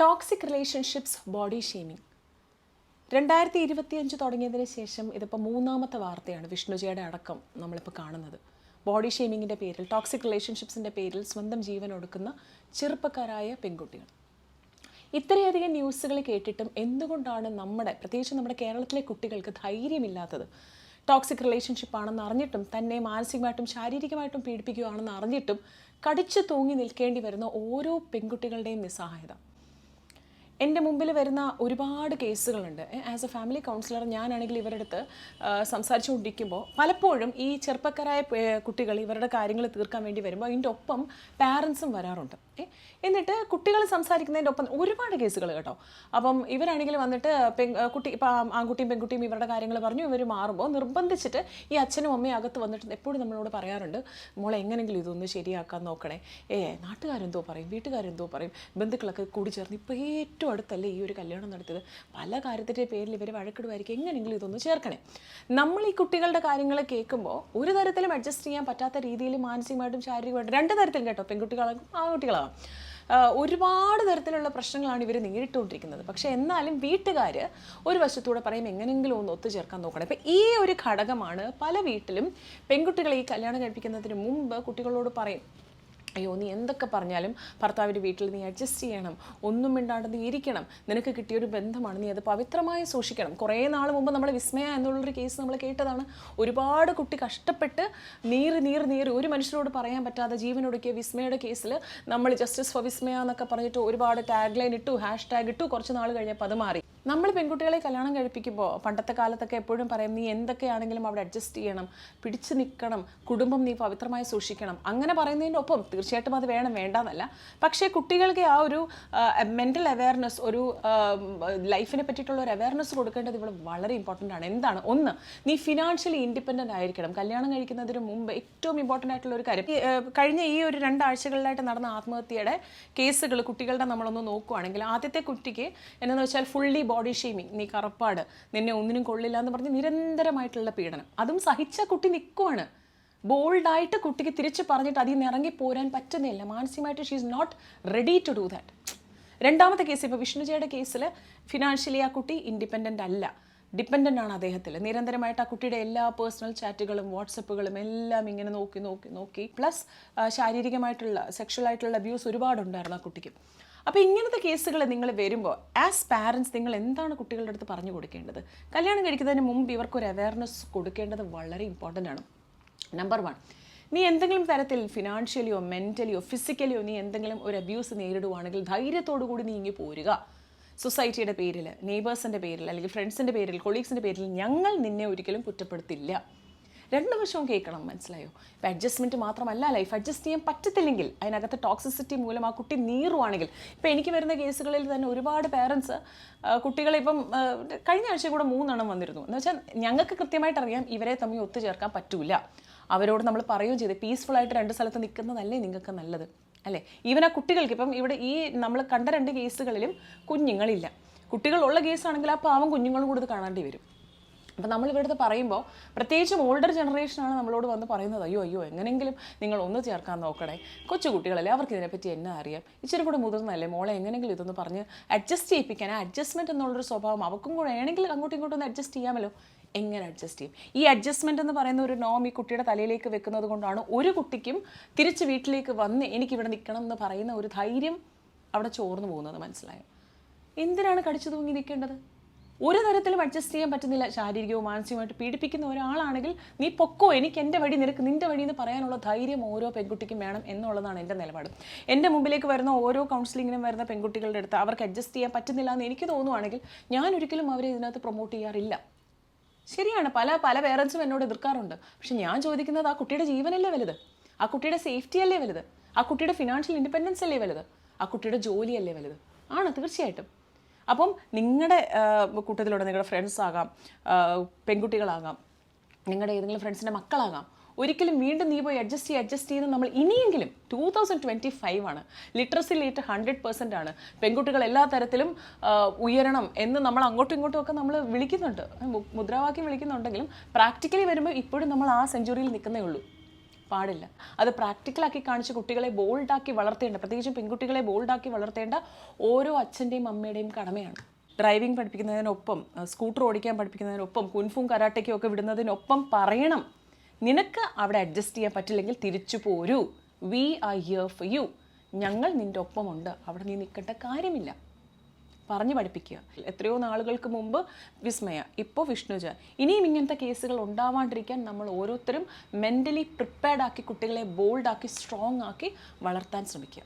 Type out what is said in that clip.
Toxic relationships body shaming രണ്ടായിരത്തി ഇരുപത്തിയഞ്ച് തുടങ്ങിയതിന് ശേഷം ഇതിപ്പോൾ മൂന്നാമത്തെ വാർത്തയാണ് വിഷ്ണുജയുടെ അടക്കം നമ്മളിപ്പോൾ കാണുന്നത്. ബോഡി ഷെയ്മിങ്ങിന്റെ പേരിൽ ടോക്സിക് റിലേഷൻഷിപ്സിന്റെ പേരിൽ സ്വന്തം ജീവൻ ഒടുക്കുന്ന ചെറുപ്പക്കാരായ പെൺകുട്ടികൾ. ഇത്രയധികം ന്യൂസുകൾ കേട്ടിട്ടും എന്തുകൊണ്ടാണ് നമ്മുടെ പ്രത്യേകിച്ച് നമ്മുടെ കേരളത്തിലെ കുട്ടികൾക്ക് ധൈര്യമില്ലാത്തത്? ടോക്സിക് റിലേഷൻഷിപ്പ് ആണെന്ന് അറിഞ്ഞിട്ടും തന്നെ മാനസികമായിട്ടും ശാരീരികമായിട്ടും പീഡിപ്പിക്കുകയാണെന്ന് അറിഞ്ഞിട്ടും കടിച്ചു തൂങ്ങി നിൽക്കേണ്ടി വരുന്ന ഓരോ പെൺകുട്ടികളുടെയും നിസ്സഹായത. എന്റെ മുമ്പിൽ വരുന്ന ഒരുപാട് കേസുകളുണ്ട്. ആസ് എ ഫാമിലി കൗൺസിലർ ഞാനാണെങ്കിൽ ഇവരുടെ അടുത്ത് സംസാരിച്ചുകൊണ്ടിരിക്കുമ്പോൾ പലപ്പോഴും ഈ ചെറുപ്പക്കാരായ കുട്ടികൾ ഇവരുടെ കാര്യങ്ങൾ തീർക്കാൻ വേണ്ടി വരുമ്പോൾ അതിന്റെ ഒപ്പം പാരൻസും വരാറുണ്ട്. ഏ, എന്നിട്ട് കുട്ടികൾ സംസാരിക്കുന്നതിന്റെ ഒപ്പം ഒരുപാട് കേസുകൾ കേട്ടോ. അപ്പം ഇവരാണെങ്കിൽ വന്നിട്ട് പെൺ കുട്ടി ഇപ്പം ആൺകുട്ടിയും പെൺകുട്ടിയും ഇവരുടെ കാര്യങ്ങൾ പറഞ്ഞു. ഇവർ മാറുമ്പോൾ നിർബന്ധിച്ചിട്ട് ഈ അച്ഛനും അമ്മയും അകത്ത് വന്നിട്ട് എപ്പോഴും നമ്മളോട് പറയാറുണ്ട് മോളെ എങ്ങനെങ്കിലും ഇതൊന്ന് ശരിയാക്കാൻ നോക്കണേ. ഏ നാട്ടുകാരെന്തോ പറയും വീട്ടുകാരെന്തോ പറയും. ബന്ധുക്കളൊക്കെ കൂടി ചേർന്ന് ഇപ്പോൾ ഏറ്റവും അടുത്തല്ലേ ഈ ഒരു കല്യാണം നടത്തിയത്? പല കാര്യത്തിന്റെ പേരിൽ ഇവർ വഴക്കിടുമായിരിക്കും എങ്ങനെയെങ്കിലും ഇതൊന്ന് ചേർക്കണേ. നമ്മൾ ഈ കുട്ടികളുടെ കാര്യങ്ങൾ കേൾക്കുമ്പോൾ ഒരു തരത്തിലും അഡ്ജസ്റ്റ് ചെയ്യാൻ പറ്റാത്ത രീതിയിൽ മാനസികമായിട്ടും ശാരീരികമായിട്ടും രണ്ട് തരത്തിലും കേട്ടോ പെൺകുട്ടികളാകും ആൺകുട്ടികളാകും. ഒരുപാട് തരത്തിലുള്ള പ്രശ്നങ്ങളാണ് ഇവർ നേരിട്ടുകൊണ്ടിരിക്കുന്നത്. പക്ഷേ എന്നാലും വീട്ടുകാർ ഒരു വശത്തൂടെ പറയും എങ്ങനെയെങ്കിലും ഒന്ന് ഒത്തുചേർക്കാൻ നോക്കണം. ഇപ്പം ഈ ഒരു ഘടകമാണ് പല വീട്ടിലും പെൺകുട്ടികളെ ഈ കല്യാണം കഴിപ്പിക്കുന്നതിന് മുമ്പ് കുട്ടികളോട് പറയും. അയ്യോ നീ എന്തൊക്കെ പറഞ്ഞാലും ഭർത്താവിന്റെ വീട്ടിൽ നീ അഡ്ജസ്റ്റ് ചെയ്യണം ഒന്നും മിണ്ടാണ്ട് നീ ഇരിക്കണം. നിനക്ക് കിട്ടിയൊരു ബന്ധമാണ് നീ അത് പവിത്രമായി സൂക്ഷിക്കണം. കുറേ നാൾ മുമ്പ് നമ്മൾ വിസ്മയ എന്നുള്ളൊരു കേസ് നമ്മൾ കേട്ടതാണ്. ഒരുപാട് കുട്ടി കഷ്ടപ്പെട്ട് നീറ് നീറ് നീർ ഒരു മനുഷ്യരോട് പറയാൻ പറ്റാതെ ജീവനൊടുക്കിയ വിസ്മയുടെ കേസിൽ നമ്മൾ ജസ്റ്റിസ് ഫോർ വിസ്മയ എന്നൊക്കെ പറഞ്ഞിട്ട് ഒരുപാട് ടാഗ് ലൈൻ ഇട്ടു ഹാഷ് ടാഗ് ഇട്ടു. കുറച്ച് നാൾ കഴിഞ്ഞപ്പോൾ അത് മാറി. നമ്മൾ പെൺകുട്ടികളെ കല്യാണം കഴിപ്പിക്കുമ്പോൾ പണ്ടത്തെ കാലത്തൊക്കെ എപ്പോഴും പറയും നീ എന്തൊക്കെയാണെങ്കിലും അവിടെ അഡ്ജസ്റ്റ് ചെയ്യണം പിടിച്ചു നിൽക്കണം കുടുംബം നീ പവിത്രമായി സൂക്ഷിക്കണം. അങ്ങനെ പറയുന്നതിന്റെ ഒപ്പം തീർച്ചയായിട്ടും അത് വേണം വേണ്ടെന്നല്ല. പക്ഷേ കുട്ടികൾക്ക് ആ ഒരു മെന്റൽ അവയർനെസ് ഒരു ലൈഫിനെ പറ്റിയിട്ടുള്ള ഒരു അവയർനെസ് കൊടുക്കേണ്ടത് ഇവിടെ വളരെ ഇമ്പോർട്ടന്റ് ആണ്. എന്താണ്? ഒന്ന് നീ ഫിനാൻഷ്യലി ഇൻഡിപെൻഡന്റ് ആയിരിക്കണം. കല്യാണം കഴിക്കുന്നതിന് മുമ്പ് ഏറ്റവും ഇമ്പോർട്ടന്റ് ആയിട്ടുള്ള ഒരു കാര്യം കഴിഞ്ഞ ഈ ഒരു രണ്ടാഴ്ചകളിലായിട്ട് നടന്ന ആത്മഹത്യയുടെ കേസുകൾ കുട്ടികളുടെ നമ്മളൊന്ന് നോക്കുകയാണെങ്കിൽ ആദ്യത്തെ കുട്ടിക്ക് എന്നു വെച്ചാൽ ഫുള്ളി ബോഡി ഷെയ്മിങ് നീ കറുപ്പാട്. നിന്നെ ഒന്നിനും കൊള്ളില്ല എന്ന് പറഞ്ഞ് നിരന്തരമായിട്ടുള്ള പീഡനം. അതും സഹിച്ച കുട്ടി നിൽക്കുവാണ് ബോൾഡായിട്ട് കുട്ടിക്ക് തിരിച്ച് പറഞ്ഞിട്ട് അതിൽ നിന്ന് ഇറങ്ങി പോരാൻ പറ്റുന്നില്ല മാനസികമായിട്ട് she is not ready to do that രണ്ടാമത്തെ കേസ് ഇപ്പോൾ വിഷ്ണുജയുടെ കേസിൽ ഫിനാൻഷ്യലി ആ കുട്ടി ഇൻഡിപെൻഡന്റ് അല്ല. ഡിപ്പെൻഡന്റ് ആണ് അദ്ദേഹത്തിൽ നിരന്തരമായിട്ട് ആ കുട്ടിയുടെ എല്ലാ പേഴ്സണൽ ചാറ്റുകളും വാട്സപ്പുകളും എല്ലാം ഇങ്ങനെ നോക്കി നോക്കി നോക്കി. പ്ലസ് ശാരീരികമായിട്ടുള്ള സെക്ഷൽ ആയിട്ടുള്ള അബ്യൂസ് ഒരുപാടുണ്ടായിരുന്നു ആ കുട്ടിക്ക്. അപ്പോൾ ഇങ്ങനത്തെ കേസുകൾ നിങ്ങൾ വരുമ്പോൾ ആസ് പാരൻസ് നിങ്ങൾ എന്താണ് കുട്ടികളുടെ അടുത്ത് പറഞ്ഞു കൊടുക്കേണ്ടത്? കല്യാണം കഴിക്കുന്നതിന് മുമ്പ് ഇവർക്കൊരു അവയർനെസ് കൊടുക്കേണ്ടത് വളരെ ഇമ്പോർട്ടന്റ് ആണ്. നമ്പർ വൺ നീ എന്തെങ്കിലും തരത്തിൽ ഫിനാൻഷ്യലിയോ മെന്റലിയോ ഫിസിക്കലിയോ നീ എന്തെങ്കിലും ഒരു അബ്യൂസ് നേരിടുവാണെങ്കിൽ ധൈര്യത്തോടു കൂടി നീ ഇങ്ങി പോരുക. സൊസൈറ്റിയുടെ പേരിൽ നെയ്ബേഴ്സിന്റെ പേരിൽ അല്ലെങ്കിൽ ഫ്രണ്ട്സിന്റെ പേരിൽ കൊളീഗ്സിന്റെ പേരിൽ ഞങ്ങൾ നിന്നെ ഒരിക്കലും കുറ്റപ്പെടുത്തില്ല. രണ്ട് വശവും കേൾക്കണം മനസ്സിലായോ? ഇപ്പം അഡ്ജസ്റ്റ്മെന്റ് മാത്രമല്ല ലൈഫ് അഡ്ജസ്റ്റ് ചെയ്യാൻ പറ്റത്തില്ലെങ്കിൽ അതിനകത്ത് ടോക്സിസിറ്റി മൂലം ആ കുട്ടി നീറുവാണെങ്കിൽ. ഇപ്പം എനിക്ക് വരുന്ന കേസുകളിൽ തന്നെ ഒരുപാട് പേരൻസ് കുട്ടികളെ ഇപ്പം കഴിഞ്ഞ ആഴ്ച കൂടെ മൂന്നെണ്ണം വന്നിരുന്നു. എന്ന് വെച്ചാൽ ഞങ്ങൾക്ക് കൃത്യമായിട്ട് അറിയാം ഇവരെ തമ്മിൽ ഒത്തുചേർക്കാൻ പറ്റൂല. അവരോട് നമ്മൾ പറയുകയും ചെയ്ത് പീസ്ഫുള്ളായിട്ട് രണ്ട് സ്ഥലത്ത് നിൽക്കുന്നതല്ലേ നിങ്ങൾക്ക് നല്ലത്? അല്ലേ? ഈവൻ ആ കുട്ടികൾക്ക് ഇപ്പം ഇവിടെ ഈ നമ്മൾ കണ്ട രണ്ട് കേസുകളിലും കുഞ്ഞുങ്ങളില്ല. കുട്ടികളുള്ള കേസാണെങ്കിൽ ആ പാവം കുഞ്ഞുങ്ങളും കൂടെ കാണേണ്ടി വരും. അപ്പം നമ്മൾ ഇവിടുത്തെ പറയുമ്പോൾ പ്രത്യേകിച്ചും ഓൾഡർ ജനറേഷനാണ് നമ്മളോട് വന്ന് പറയുന്നത് അയ്യോ അയ്യോ എങ്ങനെയെങ്കിലും നിങ്ങൾ ഒന്ന് ചേർക്കാൻ നോക്കണേ. കൊച്ചു കുട്ടികളല്ലേ അവർക്ക് ഇതിനെപ്പറ്റി എന്നാ അറിയാം? ഇച്ചിരി കൂടെ മുതിർന്നല്ലേ മോളെ എങ്ങനെയെങ്കിലും ഇതൊന്ന് പറഞ്ഞ് അഡ്ജസ്റ്റ് ചെയ്യിപ്പിക്കാൻ അഡ്ജസ്റ്റ്മെന്റ് എന്നുള്ളൊരു സ്വഭാവം അവർക്കും കൂടെ വേണമെങ്കിൽ അങ്ങോട്ടും ഇങ്ങോട്ടും ഒന്ന് അഡ്ജസ്റ്റ് ചെയ്യാമല്ലോ. എങ്ങനെ അഡ്ജസ്റ്റ് ചെയ്യും? ഈ അഡ്ജസ്റ്റ്മെന്റ് എന്ന് പറയുന്ന ഒരു നോം ഈ കുട്ടിയുടെ തലയിലേക്ക് വെക്കുന്നത് കൊണ്ടാണ് ഒരു കുട്ടിക്കും തിരിച്ച് വീട്ടിലേക്ക് വന്ന് എനിക്കിവിടെ നിൽക്കണം എന്ന് പറയുന്ന ഒരു ധൈര്യം അവിടെ ചോർന്നു പോകുന്നത് മനസ്സിലായോ? എന്തിനാണ് കടിച്ചു തൂങ്ങി നിൽക്കേണ്ടത്? ഒരു തരത്തിലും അഡ്ജസ്റ്റ് ചെയ്യാൻ പറ്റുന്നില്ല. ശാരീരികവും മാനസികമായിട്ട് പീഡിപ്പിക്കുന്ന ഒരാളാണെങ്കിൽ നീ പൊക്കോ എനിക്ക് എന്റെ വഴി നിനക്ക് നിന്റെ വഴി എന്ന് പറയാനുള്ള ധൈര്യം ഓരോ പെൺകുട്ടിക്കും വേണം എന്നുള്ളതാണ് എന്റെ നിലപാട്. എന്റെ മുമ്പിലേക്ക് വരുന്ന ഓരോ കൗൺസിലിങ്ങിനും വരുന്ന പെൺകുട്ടികളുടെ അടുത്ത് അവർക്ക് അഡ്ജസ്റ്റ് ചെയ്യാൻ പറ്റുന്നില്ല എന്ന് എനിക്ക് തോന്നുവാണെങ്കിൽ ഞാൻ ഒരിക്കലും അവരെ ഇതിനകത്ത് പ്രൊമോട്ട് ചെയ്യാറില്ല. ശരിയാണ് പല പല പേരൻസും എന്നോട് എതിർക്കാറുണ്ട്. പക്ഷെ ഞാൻ ചോദിക്കുന്നത് ആ കുട്ടിയുടെ ജീവനല്ലേ വലുത്? ആ കുട്ടിയുടെ സേഫ്റ്റി അല്ലേ വലുത്? ആ കുട്ടിയുടെ ഫിനാൻഷ്യൽ ഇൻഡിപെൻഡൻസ് അല്ലേ വലുത്? ആ കുട്ടിയുടെ ജോലിയല്ലേ വലുത്? ആണ് തീർച്ചയായിട്ടും. അപ്പം നിങ്ങളുടെ കൂട്ടത്തിലൂടെ നിങ്ങളുടെ ഫ്രണ്ട്സ് ആകാം പെൺകുട്ടികളാകാം നിങ്ങളുടെ ഏതെങ്കിലും ഫ്രണ്ട്സിന്റെ മക്കളാകാം ഒരിക്കലും വീണ്ടും നീ പോയി അഡ്ജസ്റ്റ് ചെയ്ത് അഡ്ജസ്റ്റ് ചെയ്ത് നമ്മൾ ഇനിയെങ്കിലും ടൂ തൗസൻഡ് ട്വന്റി ഫൈവ് ആണ്. ലിറ്ററസി റേറ്റ് ഹൺഡ്രഡ് പെർസെന്റ് ആണ്. പെൺകുട്ടികൾ എല്ലാ തരത്തിലും ഉയരണം എന്ന് നമ്മൾ അങ്ങോട്ടും ഇങ്ങോട്ടും ഒക്കെ നമ്മൾ വിളിക്കുന്നുണ്ട്. മുദ്രാവാക്യം വിളിക്കുന്നുണ്ടെങ്കിലും പ്രാക്ടിക്കലി വരുമ്പോൾ ഇപ്പോഴും നമ്മൾ ആ സെഞ്ചുറിയിൽ നിൽക്കുന്നേ ഉള്ളൂ. പാടില്ല. അത് പ്രാക്ടിക്കലാക്കി കാണിച്ച് കുട്ടികളെ ബോൾഡാക്കി വളർത്തേണ്ട പ്രത്യേകിച്ചും പെൺകുട്ടികളെ ബോൾഡാക്കി വളർത്തേണ്ട ഓരോ അച്ഛന്റെയും അമ്മയുടെയും കടമയാണ്. ഡ്രൈവിംഗ് പഠിപ്പിക്കുന്നതിനൊപ്പം സ്കൂട്ടർ ഓടിക്കാൻ പഠിപ്പിക്കുന്നതിനൊപ്പം കുൻഫും കരാട്ടയ്ക്കും ഒക്കെ വിടുന്നതിനൊപ്പം പറയണം. നിനക്ക് അവിടെ അഡ്ജസ്റ്റ് ചെയ്യാൻ പറ്റില്ലെങ്കിൽ തിരിച്ചു പോരൂ. We are here for you ഞങ്ങൾ നിന്റെ ഒപ്പമുണ്ട്. അവിടെ നീ നിൽക്കേണ്ട കാര്യമില്ല. പറഞ്ഞു പഠിപ്പിക്കുക. എത്രയോ നാളുകൾക്ക് മുമ്പ് വിസ്മയ ഇപ്പോൾ വിഷ്ണുജ. ഇനിയും ഇങ്ങനത്തെ കേസുകൾ ഉണ്ടാവാണ്ടിരിക്കാൻ നമ്മൾ ഓരോരുത്തരും മെന്റലി പ്രിപ്പയർഡ് ആക്കി കുട്ടികളെ ബോൾഡാക്കി സ്ട്രോങ് ആക്കി വളർത്താൻ ശ്രമിക്കുക.